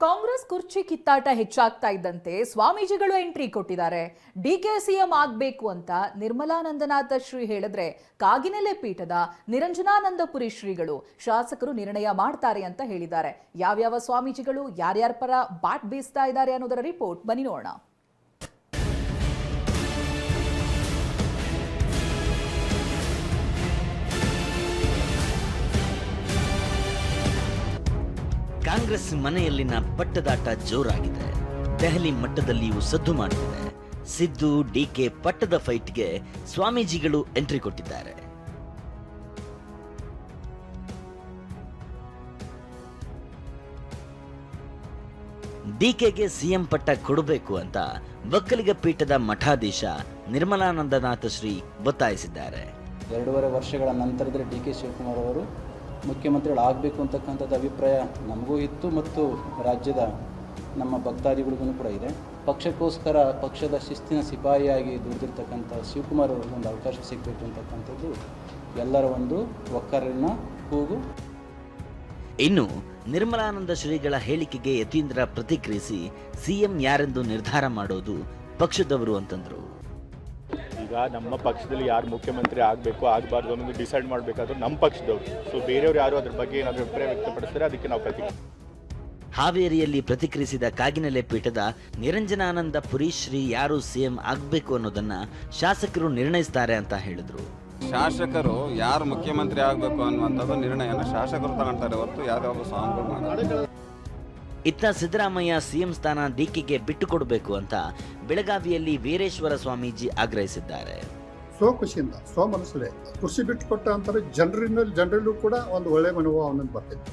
ಕಾಂಗ್ರೆಸ್ ಕುರ್ಚಿ ಕಿತ್ತಾಟ ಹೆಚ್ಚಾಗ್ತಾ ಇದ್ದಂತೆ ಸ್ವಾಮೀಜಿಗಳು ಎಂಟ್ರಿ ಕೊಟ್ಟಿದ್ದಾರೆ. ಡಿಕೆ ಸಿಎಂ ಆಗ್ಬೇಕು ಅಂತ ನಿರ್ಮಲಾನಂದನಾಥ ಶ್ರೀ ಹೇಳಿದ್ರೆ ಕಾಗಿನೆಲೆ ಪೀಠದ ನಿರಂಜನಾನಂದಪುರಿ ಶ್ರೀಗಳು ಶಾಸಕರು ನಿರ್ಣಯ ಮಾಡ್ತಾರೆ ಅಂತ ಹೇಳಿದ್ದಾರೆ. ಯಾವ್ಯಾವ ಸ್ವಾಮೀಜಿಗಳು, ಯಾರ್ಯಾರ ಪರ ಬಾಟ್ ಬೀಸ್ತಾ ಇದ್ದಾರೆ ಅನ್ನೋದರ ರಿಪೋರ್ಟ್ ಬನ್ನಿ ನೋಡೋಣ. ಕಾಂಗ್ರೆಸ್ ಮನೆಯಲ್ಲಿನ ಪಟ್ಟದಾಟ ಜೋರಾಗಿದೆ. ದೆಹಲಿ ಮಟ್ಟದಲ್ಲಿಯೂ ಸದ್ದು ಮಾಡಿದೆ. ಸಿದ್ದು, ಡಿಕೆ ಪಟ್ಟದ ಫೈಟ್ಗೆ ಸ್ವಾಮೀಜಿಗಳು ಎಂಟ್ರಿ ಕೊಟ್ಟಿದ್ದಾರೆ. ಡಿಕೆಗೆ ಸಿಎಂ ಪಟ್ಟ ಕೊಡಬೇಕು ಅಂತ ಒಕ್ಕಲಿಗ ಪೀಠದ ಮಠಾಧೀಶ ನಿರ್ಮಲಾನಂದನಾಥ ಶ್ರೀ ಒತ್ತಾಯಿಸಿದ್ದಾರೆ. ಎರಡೂವರೆ ವರ್ಷಗಳ ನಂತರದಲ್ಲಿ ಡಿ ಕೆ ಶಿವಕುಮಾರ್ ಅವರು ಮುಖ್ಯಮಂತ್ರಿಗಳಾಗಬೇಕು ಅಂತಕ್ಕಂಥದ್ದು ಅಭಿಪ್ರಾಯ ನಮಗೂ ಇತ್ತು ಮತ್ತು ರಾಜ್ಯದ ನಮ್ಮ ಭಕ್ತಾದಿಗಳಿಗೂ ಕೂಡ ಇದೆ. ಪಕ್ಷಕ್ಕೋಸ್ಕರ ಪಕ್ಷದ ಶಿಸ್ತಿನ ಸಿಪಾಯಿಯಾಗಿ ದುಡಿದಿರ್ತಕ್ಕಂಥ ಶಿವಕುಮಾರ್ ಅವರಿಗೆ ಒಂದು ಅವಕಾಶ ಸಿಗಬೇಕು ಅಂತಕ್ಕಂಥದ್ದು ಎಲ್ಲರ ಒಂದು ಒಕ್ಕರಿನ ಕೂಗು. ಇನ್ನು ನಿರ್ಮಲಾನಂದ ಶ್ರೀಗಳ ಹೇಳಿಕೆಗೆ ಯತೀಂದ್ರ ಪ್ರತಿಕ್ರಿಯಿಸಿ ಸಿಎಂ ಯಾರೆಂದು ನಿರ್ಧಾರ ಮಾಡೋದು ಪಕ್ಷದವರು ಅಂತಂದ್ರು. ಈಗ ನಮ್ಮ ಪಕ್ಷದಲ್ಲಿ ಯಾರು ಮುಖ್ಯಮಂತ್ರಿ ಆಗಬೇಕು ಆಗಬಾರ್ದು ಅನ್ನೋದು ಡಿಸೈಡ್ ಮಾಡಬೇಕಾದ್ರೆ ನಮ್ಮ ಪಕ್ಷದವರು. ಸೊ ಬೇರೆಯವರು ಯಾರು ಅದ್ರ ಬಗ್ಗೆ ಏನಾದರೂ ಅಭಿಪ್ರಾಯ ವ್ಯಕ್ತಪಡಿಸ್ತಾರೆ ಅದಕ್ಕೆ ನಾವು ಪ್ರತಿ ಹಾವೇರಿಯಲ್ಲಿ ಪ್ರತಿಕ್ರಿಯಿಸಿದ ಕಾಗಿನೆಲೆ ಪೀಠದ ನಿರಂಜನಾನಂದ ಪುರಿ ಶ್ರೀ ಯಾರು ಸಿಎಂ ಆಗಬೇಕು ಅನ್ನೋದನ್ನ ಶಾಸಕರು ನಿರ್ಣಯಿಸ್ತಾರೆ ಅಂತ ಹೇಳಿದ್ರು. ಶಾಸಕರು ಯಾರು ಮುಖ್ಯಮಂತ್ರಿ ಆಗಬೇಕು ಅನ್ನುವಂಥದ್ದು ನಿರ್ಣಯನ ಶಾಸಕರು ತಗೊಳ್ತಾರೆ ಹೊರತು ಯಾರ್ಯಾವ ಸ್ವಾಮಿಗಳು ಇತ್ತ ಸಿದ್ದರಾಮಯ್ಯ ಸಿಎಂ ಸ್ಥಾನ ಡಿಕೆಗೆ ಬಿಟ್ಟುಕೊಡಬೇಕು ಅಂತ ಬೆಳಗಾವಿಯಲ್ಲಿ ವೀರೇಶ್ವರ ಸ್ವಾಮೀಜಿ ಆಗ್ರಹಿಸಿದ್ದಾರೆ. ಸ್ವ ಖುಷಿಯಿಂದ ಸ್ವ ಮನಸ್ಸಲ್ಲೇ ಕೃಷಿ ಬಿಟ್ಟುಕೊಟ್ಟ ಅಂತಾರೆ ಜನರಿನಲ್ಲಿ ಜನರಲ್ಲೂ ಕೂಡ ಒಂದು ಒಳ್ಳೆ ಮನೋಭಾವ ಅನ್ನೋದು ಬರ್ತೈತಿ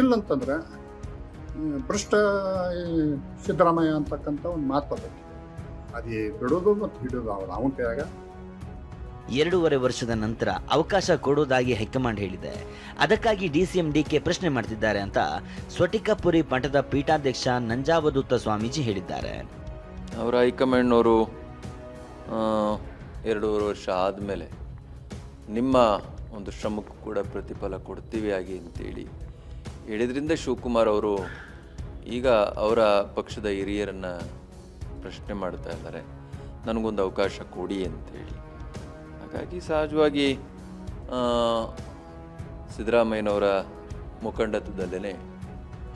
ಇಲ್ಲಂತಂದ್ರೆ ಭ್ರಷ್ಟ ಸಿದ್ದರಾಮಯ್ಯ ಅಂತಕ್ಕಂಥ ಒಂದು ಮಾತು ಬರ್ತೈತಿ ಅದೇ ಬಿಡೋದು ಮತ್ತು ಹಿಡಿಯೋದು ಅವ್ರು ಅವನ ಕೈಯಾಗ. ಎರಡೂವರೆ ವರ್ಷದ ನಂತರ ಅವಕಾಶ ಕೊಡೋದಾಗಿ ಹೈಕಮಾಂಡ್ ಹೇಳಿದೆ. ಅದಕ್ಕಾಗಿ ಡಿಸಿಎಂ ಡಿಕೆ ಪ್ರಶ್ನೆ ಮಾಡ್ತಿದ್ದಾರೆ ಅಂತ ಸ್ವಟಿಕಾಪುರಿ ಮಠದ ಪೀಠಾಧ್ಯಕ್ಷ ನಂಜಾವಧೂತ ಸ್ವಾಮೀಜಿ ಹೇಳಿದ್ದಾರೆ. ಅವರ ಹೈಕಮಾಂಡ್ನವರು ಎರಡೂವರೆ ವರ್ಷ ಆದಮೇಲೆ ನಿಮ್ಮ ಒಂದು ಶ್ರಮಕ್ಕೂ ಕೂಡ ಪ್ರತಿಫಲ ಕೊಡ್ತೀವಿ ಆಗಿ ಅಂತೇಳಿ ಹೇಳಿದ್ರಿಂದ ಶಿವಕುಮಾರ್ ಅವರು ಈಗ ಅವರ ಪಕ್ಷದ ಹಿರಿಯರನ್ನು ಪ್ರಶ್ನೆ ಮಾಡ್ತಾ ಇದ್ದಾರೆ. ನನಗೊಂದು ಅವಕಾಶ ಕೊಡಿ ಅಂತೇಳಿ. ಹಾಗಾಗಿ ಸಹಜವಾಗಿ ಸಿದ್ದರಾಮಯ್ಯನವರ ಮುಖಂಡತ್ವದಲ್ಲೇ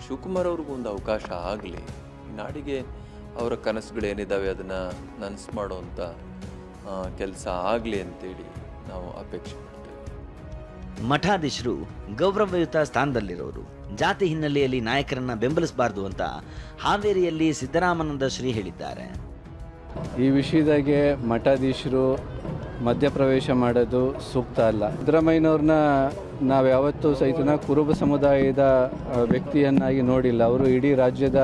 ಶಿವಕುಮಾರ್ ಅವ್ರಿಗೂ ಒಂದು ಅವಕಾಶ ಆಗಲಿ. ನಾಡಿಗೆ ಅವರ ಕನಸುಗಳೇನಿದ್ದಾವೆ ಅದನ್ನು ನನಸು ಮಾಡುವಂಥ ಕೆಲಸ ಆಗಲಿ ಅಂತೇಳಿ ನಾವು ಅಪೇಕ್ಷೆ ಮಾಡ್ತೇವೆ. ಮಠಾಧೀಶರು ಗೌರವಯುತ ಸ್ಥಾನದಲ್ಲಿರೋರು ಜಾತಿ ಹಿನ್ನೆಲೆಯಲ್ಲಿ ನಾಯಕರನ್ನ ಬೆಂಬಲಿಸಬಾರದು ಅಂತ ಹಾವೇರಿಯಲ್ಲಿ ಸಿದ್ದರಾಮಾನಂದ ಶ್ರೀ ಹೇಳಿದ್ದಾರೆ. ಈ ವಿಷಯದಾಗೆ ಮಠಾಧೀಶರು ಮಧ್ಯಪ್ರವೇಶ ಮಾಡೋದು ಸೂಕ್ತ ಅಲ್ಲ. ಸಿದ್ದರಾಮಯ್ಯನವ್ರನ್ನ ನಾವು ಯಾವತ್ತೂ ಸಹಿತನ ಕುರುಬ ಸಮುದಾಯದ ವ್ಯಕ್ತಿಯನ್ನಾಗಿ ನೋಡಿಲ್ಲ. ಅವರು ಇಡೀ ರಾಜ್ಯದ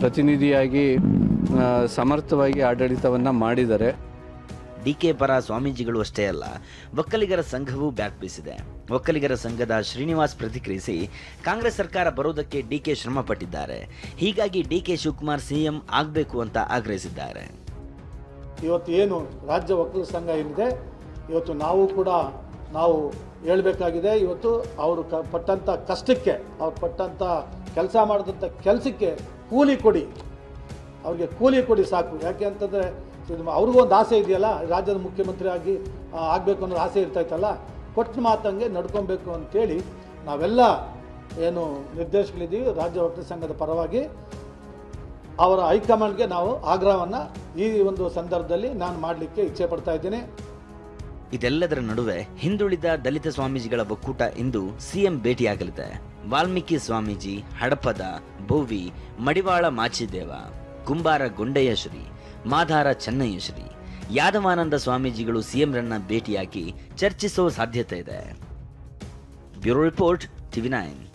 ಪ್ರತಿನಿಧಿಯಾಗಿ ಸಮರ್ಥವಾಗಿ ಆಡಳಿತವನ್ನು ಮಾಡಿದ್ದಾರೆ. ಡಿಕೆ ಪರ ಸ್ವಾಮೀಜಿಗಳು ಅಷ್ಟೇ ಅಲ್ಲ, ಒಕ್ಕಲಿಗರ ಸಂಘವೂ ಬ್ಯಾಟ್ ಬೀಸಿದೆ. ಒಕ್ಕಲಿಗರ ಸಂಘದ ಶ್ರೀನಿವಾಸ್ ಪ್ರತಿಕ್ರಿಯಿಸಿ ಕಾಂಗ್ರೆಸ್ ಸರ್ಕಾರ ಬರೋದಕ್ಕೆ ಡಿ ಕೆ ಪಟ್ಟಿದ್ದಾರೆ ಹೀಗಾಗಿ ಡಿ ಕೆ ಶಿವಕುಮಾರ್ ಸಿಎಂ ಆಗಬೇಕು ಅಂತ ಆಗ್ರಹಿಸಿದ್ದಾರೆ. ಇವತ್ತು ಏನು ರಾಜ್ಯ ವಕೀಲ ಸಂಘ ಏನಿದೆ, ಇವತ್ತು ನಾವು ಕೂಡ ನಾವು ಹೇಳಬೇಕಾಗಿದೆ, ಇವತ್ತು ಅವರು ಕ ಪಟ್ಟಂಥ ಕಷ್ಟಕ್ಕೆ, ಅವ್ರು ಪಟ್ಟಂಥ ಕೆಲಸ ಮಾಡಿದಂಥ ಕೆಲಸಕ್ಕೆ ಕೂಲಿ ಕೊಡಿ. ಅವ್ರಿಗೆ ಕೂಲಿ ಕೊಡಿ ಸಾಕು. ಯಾಕೆ ಅಂತಂದರೆ ಅವ್ರಿಗೂ ಒಂದು ಆಸೆ ಇದೆಯಲ್ಲ, ರಾಜ್ಯದ ಮುಖ್ಯಮಂತ್ರಿ ಆಗಿ ಆಗಬೇಕು ಅನ್ನೋ ಆಸೆ ಇರ್ತೈತಲ್ಲ, ಕೊಟ್ಟು ಮಾತಂಗೆ ನಡ್ಕೊಬೇಕು ಅಂತೇಳಿ ನಾವೆಲ್ಲ ಏನು ನಿರ್ದೇಶಕರಿದ್ದೀವಿ, ರಾಜ್ಯ ವಕೀಲ ಸಂಘದ ಪರವಾಗಿ. ಅವರ ಹೈಕಮಾಂಡ್ಗೆ ನಾವು ಆಗ್ರಹವನ್ನು ಈ ಒಂದು ಸಂದರ್ಭದಲ್ಲಿ ನಾನು ಮಾಡಲಿಕ್ಕೆ ಇಚ್ಛೆ ಪಡ್ತಾ ಇದ್ದೇನೆ. ಇದೆಲ್ಲದರ ನಡುವೆ ಹಿಂದುಳಿದ ದಲಿತ ಸ್ವಾಮೀಜಿಗಳ ಒಕ್ಕೂಟ ಇಂದು ಸಿಎಂ ಭೇಟಿಯಾಗಲಿದೆ. ವಾಲ್ಮೀಕಿ ಸ್ವಾಮೀಜಿ, ಹಡಪದ ಬೋವಿ ಮಡಿವಾಳ ಮಾಚಿದೇವ, ಕುಂಬಾರ ಗುಂಡಯ್ಯ ಶ್ರೀ ಮಾಧಾರ ಚೆನ್ನಯ್ಯ ಶ್ರೀ, ಯಾದವಾನಂದ ಸ್ವಾಮೀಜಿಗಳು ಸಿಎಂರನ್ನ ಭೇಟಿಯಾಗಿ ಚರ್ಚಿಸುವ ಸಾಧ್ಯತೆ ಇದೆ. Bureau report TV nine.